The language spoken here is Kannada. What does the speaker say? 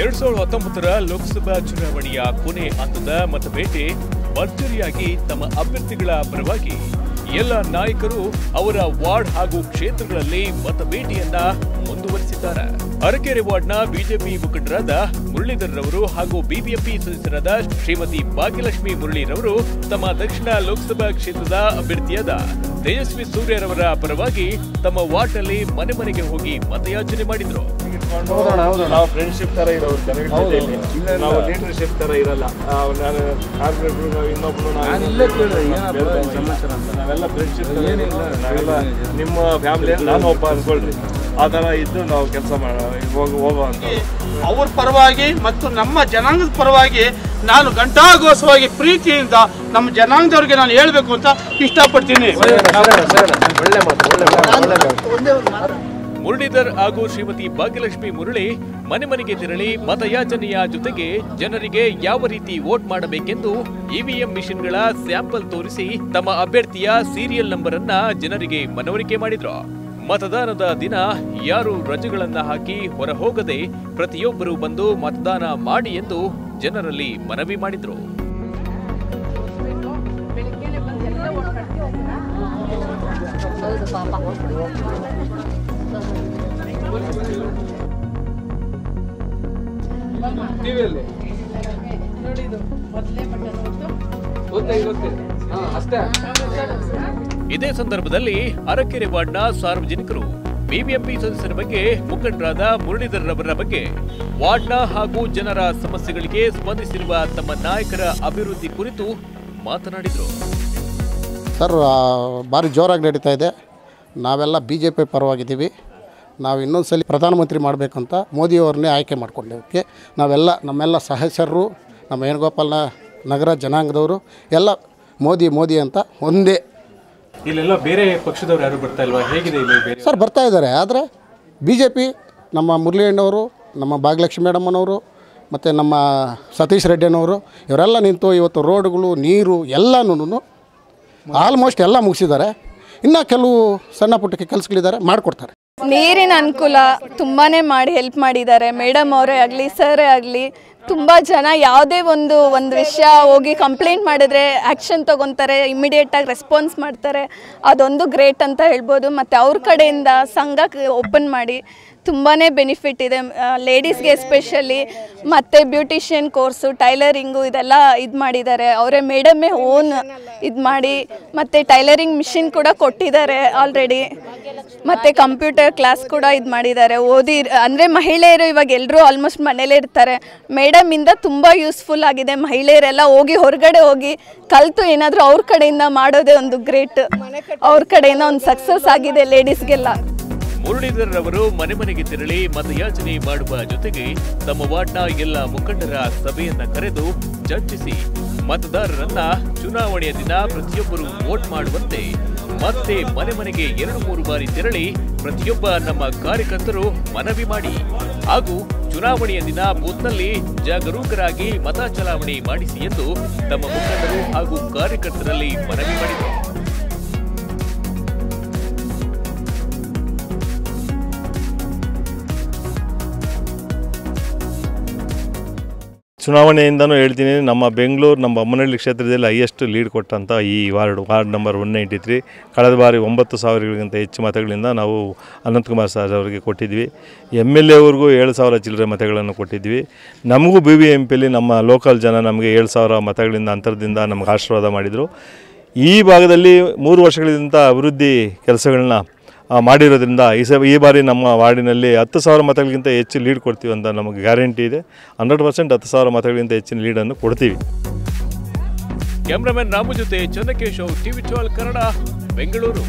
ಎರಡ್ ಸಾವಿರದ ಹತ್ತೊಂಬತ್ತರ ಲೋಕಸಭಾ ಚುನಾವಣೆಯ ಕೊನೆ ಹಂತದ ಮತಬೇಟೆ ಭರ್ಜರಿಯಾಗಿ ತಮ್ಮ ಅಭ್ಯರ್ಥಿಗಳ ಪರವಾಗಿ ಎಲ್ಲ ನಾಯಕರು ಅವರ ವಾರ್ಡ್ ಹಾಗೂ ಕ್ಷೇತ್ರಗಳಲ್ಲಿ ಮತಬೇಟೆಯನ್ನ ಮುಂದುವರಿಸಿದ್ದಾರೆ. ಅರಕೆರೆ ವಾರ್ಡ್ನ ಬಿಜೆಪಿ ಮುಖಂಡರಾದ ಮುರಳೀಧರ್ ರವರು ಹಾಗೂ ಬಿಬಿಎಂಪಿ ಸದಸ್ಯರಾದ ಶ್ರೀಮತಿ ಭಾಗ್ಯಲಕ್ಷ್ಮಿ ಮುರಳೀರವರು ತಮ್ಮ ದಕ್ಷಿಣ ಲೋಕಸಭಾ ಕ್ಷೇತ್ರದ ಅಭ್ಯರ್ಥಿಯಾದ ತೇಜಸ್ವಿ ಸೂರ್ಯರವರ ಪರವಾಗಿ ತಮ್ಮ ವಾರ್ಡ್ನಲ್ಲಿ ಮನೆ ಮನೆಗೆ ಹೋಗಿ ಮತಯಾಚನೆ ಮಾಡಿದ್ರು. ನಾವು ಫ್ರೆಂಡ್ಶಿಪ್ ತರ ಇರೋ ಜನಗಳ ನಾವು ಲೀಡರ್ಶಿಪ್ ತರ ಇರಲ್ಲ. ನಾನು ಕಾರ್ಪೊರೇಟ್ರು ಇನ್ನೊಬ್ರು ನಾವು ನಾವು. ನಾವೆಲ್ಲ ಫ್ರೆಂಡ್ಶಿಪ್ ಏನಿಲ್ಲ, ನಾವೆಲ್ಲ ನಿಮ್ಮ ಫ್ಯಾಮಿಲಿಯಲ್ಲಿ ನಾನು ಒಬ್ಬ ಅನ್ಕೊಳ್ರಿ. ಆ ಥರ ಇದ್ದು ನಾವು ಕೆಲಸ ಮಾಡೋ ಹೋಗೋ ಅಂತ. ಅವ್ರ ಪರವಾಗಿ ಮತ್ತು ನಮ್ಮ ಜನಾಂಗದ ಪರವಾಗಿ ನಾನು ಗಂಟಾಘೋಷವಾಗಿ ಪ್ರೀತಿಯಿಂದ ನಮ್ಮ ಜನಾಂಗದವ್ರಿಗೆ ನಾನು ಹೇಳಬೇಕು ಅಂತ ಇಷ್ಟಪಡ್ತೀನಿ. ಒಳ್ಳೆ ಒಳ್ಳೆ ಮಾತು ಒಳ್ಳೆ ಮಾತು. ಮುರಳೀಧರ್ ಹಾಗೂ ಶ್ರೀಮತಿ ಭಾಗ್ಯಲಕ್ಷ್ಮಿ ಮುರಳಿ ಮನೆ ಮನೆಗೆ ತೆರಳಿ ಮತಯಾಚನೆಯ ಜೊತೆಗೆ ಜನರಿಗೆ ಯಾವ ರೀತಿ ವೋಟ್ ಮಾಡಬೇಕೆಂದು ಇವಿಎಂ ಮಿಷಿನ್ಗಳ ಸ್ಯಾಂಪಲ್ ತೋರಿಸಿ ತಮ್ಮ ಅಭ್ಯರ್ಥಿಯ ಸೀರಿಯಲ್ ನಂಬರ್ ಅನ್ನ ಜನರಿಗೆ ಮನವರಿಕೆ ಮಾಡಿದ್ರು. ಮತದಾನದ ದಿನ ಯಾರು ರಜೆಗಳನ್ನ ಹಾಕಿ ಹೊರ ಹೋಗದೆ ಪ್ರತಿಯೊಬ್ಬರು ಬಂದು ಮತದಾನ ಮಾಡಿ ಎಂದು ಜನರಲ್ಲಿ ಮನವಿ ಮಾಡಿದ್ರು. ಟಿವಿಯಲ್ಲಿ? ಗೊತ್ತೇ ಗೊತ್ತೇ ಹಾ ಅಷ್ಟೇ? ಇದೇ ಸಂದರ್ಭದಲ್ಲಿ ಅರಕೆರೆ ವಾರ್ಡ್ನ ಸಾರ್ವಜನಿಕರು ಬಿಬಿಎಂಪಿ ಸದಸ್ಯರ ಬಗ್ಗೆ ಮುಖಂಡರಾದ ಮುರಳೀಧರ್ ರವರ ಬಗ್ಗೆ ವಾರ್ಡ್ನ ಹಾಗೂ ಜನರ ಸಮಸ್ಯೆಗಳಿಗೆ ಸ್ಪಂದಿಸಿರುವ ತಮ್ಮ ನಾಯಕರ ಅಭಿವೃದ್ಧಿ ಕುರಿತು ಮಾತನಾಡಿದರು. ಸರ್ ಭಾರಿ ಜೋರಾಗಿ ನಡೀತಾ ಇದೆ. ನಾವೆಲ್ಲ ಬಿ ಜೆ ಪಿ ಪರವಾಗಿದ್ದೀವಿ. ನಾವು ಇನ್ನೊಂದು ಸಲ ಪ್ರಧಾನಮಂತ್ರಿ ಮಾಡಬೇಕಂತ ಮೋದಿಯವ್ರನ್ನೇ ಆಯ್ಕೆ ಮಾಡ್ಕೊಂಡೋಕ್ಕೆ ನಾವೆಲ್ಲ ನಮ್ಮೆಲ್ಲ ಸಹಚರರು ನಮ್ಮ ವೇಣುಗೋಪಾಲ ನಗರ ಜನಾಂಗದವರು ಎಲ್ಲ ಮೋದಿ ಮೋದಿ ಅಂತ ಒಂದೇ. ಇಲ್ಲೆಲ್ಲ ಬೇರೆ ಪಕ್ಷದವ್ರು ಯಾರು ಬರ್ತಾ ಇಲ್ವಾ? ಹೇಗಿದೆ ಇಲ್ಲಿ ಸರ್ ಬರ್ತಾ ಇದ್ದಾರೆ. ಆದರೆ ಬಿ ಜೆ ಪಿ ನಮ್ಮ ಮುರಳಿಯಣ್ಣವರು ನಮ್ಮ ಭಾಗ್ಯಲಕ್ಷ್ಮಿ ಮೇಡಮ್ಮನವರು ಮತ್ತು ನಮ್ಮ ಸತೀಶ್ ರೆಡ್ಡಿನವರು ಇವರೆಲ್ಲ ನಿಂತು ಇವತ್ತು ರೋಡ್ಗಳು ನೀರು ಎಲ್ಲನೂ ಆಲ್ಮೋಸ್ಟ್ ಎಲ್ಲ ಮುಗಿಸಿದ್ದಾರೆ. ಇನ್ನೂ ಕೆಲವು ಸಣ್ಣ ಪುಟ್ಟಕ್ಕೆ ಕೆಲಸಗಳಿದ್ದಾರೆ ಮಾಡಿಕೊಡ್ತಾರೆ. ನೀರಿನ ಅನುಕೂಲ ತುಂಬಾ ಮಾಡಿ ಹೆಲ್ಪ್ ಮಾಡಿದ್ದಾರೆ. ಮೇಡಮ್ ಅವರೇ ಆಗಲಿ ಸರೇ ಆಗಲಿ, ತುಂಬ ಜನ ಯಾವುದೇ ಒಂದು ಒಂದು ವಿಷಯ ಹೋಗಿ ಕಂಪ್ಲೇಂಟ್ ಮಾಡಿದ್ರೆ ಆ್ಯಕ್ಷನ್ ತೊಗೊತಾರೆ ಇಮಿಡಿಯೇಟಾಗಿ ರೆಸ್ಪಾನ್ಸ್ ಮಾಡ್ತಾರೆ. ಅದೊಂದು ಗ್ರೇಟ್ ಅಂತ ಹೇಳ್ಬೋದು. ಮತ್ತು ಅವ್ರ ಕಡೆಯಿಂದ ಸಂಘ ಓಪನ್ ಮಾಡಿ ತುಂಬಾ ಬೆನಿಫಿಟ್ ಇದೆ. ಲೇಡೀಸ್ಗೆ ಎಸ್ಪೆಷಲಿ ಮತ್ತು ಬ್ಯೂಟಿಷಿಯನ್ ಕೋರ್ಸು ಟೈಲರಿಂಗು ಇದೆಲ್ಲ ಇದು ಮಾಡಿದ್ದಾರೆ. ಅವರೇ ಮೇಡಮ್ಮೇ ಓನ್ ಇದು ಮಾಡಿ ಮತ್ತು ಟೈಲರಿಂಗ್ ಮಿಷಿನ್ ಕೂಡ ಕೊಟ್ಟಿದ್ದಾರೆ ಆಲ್ರೆಡಿ ಮತ್ತು ಕಂಪ್ಯೂಟರ್ ಕ್ಲಾಸ್ ಕೂಡ ಇದು ಮಾಡಿದ್ದಾರೆ ಓದಿ, ಅಂದರೆ ಮಹಿಳೆಯರು ಇವಾಗ ಎಲ್ಲರೂ ಆಲ್ಮೋಸ್ಟ್ ಮನೇಲೇ ಇರ್ತಾರೆ. ಮೇಡಮಿಂದ ತುಂಬ ಯೂಸ್ಫುಲ್ ಆಗಿದೆ. ಮಹಿಳೆಯರೆಲ್ಲ ಹೋಗಿ ಹೊರಗಡೆ ಹೋಗಿ ಕಲಿತು ಏನಾದರೂ ಅವ್ರ ಕಡೆಯಿಂದ ಮಾಡೋದೇ ಒಂದು ಗ್ರೇಟ್ ಅವ್ರ ಕಡೆಯಿಂದ ಒಂದು ಸಕ್ಸಸ್ ಆಗಿದೆ ಲೇಡೀಸ್ಗೆಲ್ಲ ಮುರಳೀಧರ್ ಅವರು ಮನೆ ಮನೆಗೆ ತೆರಳಿ ಮತಯಾಚನೆ ಮಾಡುವ ಜೊತೆಗೆ ತಮ್ಮ ವಾರ್ಡ್ನ ಎಲ್ಲ ಮುಖಂಡರ ಸಭೆಯನ್ನ ಕರೆದು ಚರ್ಚಿಸಿ ಮತದಾರರನ್ನ ಚುನಾವಣೆಯ ದಿನ ಪ್ರತಿಯೊಬ್ಬರು ವೋಟ್ ಮಾಡುವಂತೆ ಮತ್ತೆ ಮನೆ ಮನೆಗೆ ಎರಡು, ಮೂರು ಬಾರಿ ತೆರಳಿ ಪ್ರತಿಯೊಬ್ಬ ನಮ್ಮ ಕಾರ್ಯಕರ್ತರು ಮನವಿ ಮಾಡಿ. ಹಾಗೂ ಚುನಾವಣೆಯ ದಿನ ಬೂತ್ನಲ್ಲಿ ಜಾಗರೂಕರಾಗಿ ಮತ ಚಲಾವಣೆ ಮಾಡಿಸಿ ಎಂದು ತಮ್ಮ ಮುಖಂಡರು ಹಾಗೂ ಕಾರ್ಯಕರ್ತರಲ್ಲಿ ಮನವಿ ಮಾಡಿದರು. ಚುನಾವಣೆಯಿಂದನೂ ಹೇಳ್ತೀನಿ, ನಮ್ಮ ಬೆಂಗಳೂರು, ನಮ್ಮ ಬೊಮ್ಮನಹಳ್ಳಿ ಕ್ಷೇತ್ರದಲ್ಲಿ ಹೈಯೆಸ್ಟ್ ಲೀಡ್ ಕೊಟ್ಟಂಥ ಈ ward ward number one ninety three ಕಳೆದ ಬಾರಿ ಒಂಬತ್ತು ಸಾವಿರಗಳಿಗಿಂತ ಹೆಚ್ಚು ಮತಗಳಿಂದ ನಾವು ಅನಂತಕುಮಾರ್ ಸರ್ ಅವರಿಗೆ ಕೊಟ್ಟಿದ್ವಿ. ಎಂ ಎಲ್ ಎವ್ರಿಗೂ ಏಳು ಸಾವಿರ ಚಿಲ್ಲರೆ ಮತಗಳನ್ನು ಕೊಟ್ಟಿದ್ವಿ. ನಮಗೂ ಬಿ ಬಿ ಎಂ ನಮ್ಮ ಲೋಕಲ್ ಜನ ನಮಗೆ ಏಳು ಸಾವಿರ ಮತಗಳಿಂದ ಅಂತರದಿಂದ ನಮಗೆ ಆಶೀರ್ವಾದ ಮಾಡಿದರು. ಈ ಭಾಗದಲ್ಲಿ ಮೂರು ವರ್ಷಗಳಿಂದ ಅಭಿವೃದ್ಧಿ ಕೆಲಸಗಳನ್ನ ಮಾಡಿರೋದ್ರಿಂದ ಈ ಸ ಈ ಬಾರಿ ನಮ್ಮ ವಾರ್ಡಿನಲ್ಲಿ ಹತ್ತು ಸಾವಿರ ಮತಗಳಿಗಿಂತ ಹೆಚ್ಚು ಲೀಡ್ ಕೊಡ್ತೀವಿ ಅಂತ ನಮಗೆ ಗ್ಯಾರಂಟಿ ಇದೆ. ಹಂಡ್ರೆಡ್ ಪರ್ಸೆಂಟ್ ಹತ್ತು ಸಾವಿರ ಮತಗಳಿಗಿಂತ ಹೆಚ್ಚಿನ ಲೀಡನ್ನು ಕೊಡ್ತೀವಿ. ಕ್ಯಾಮ್ರಾಮನ್ ರಾಮು ಜೊತೆ ಚಂದ್ರಕೇಶವ್ ಟಿವಿ ಟ್ವೆಲ್ ಕನ್ನಡ, ಬೆಂಗಳೂರು.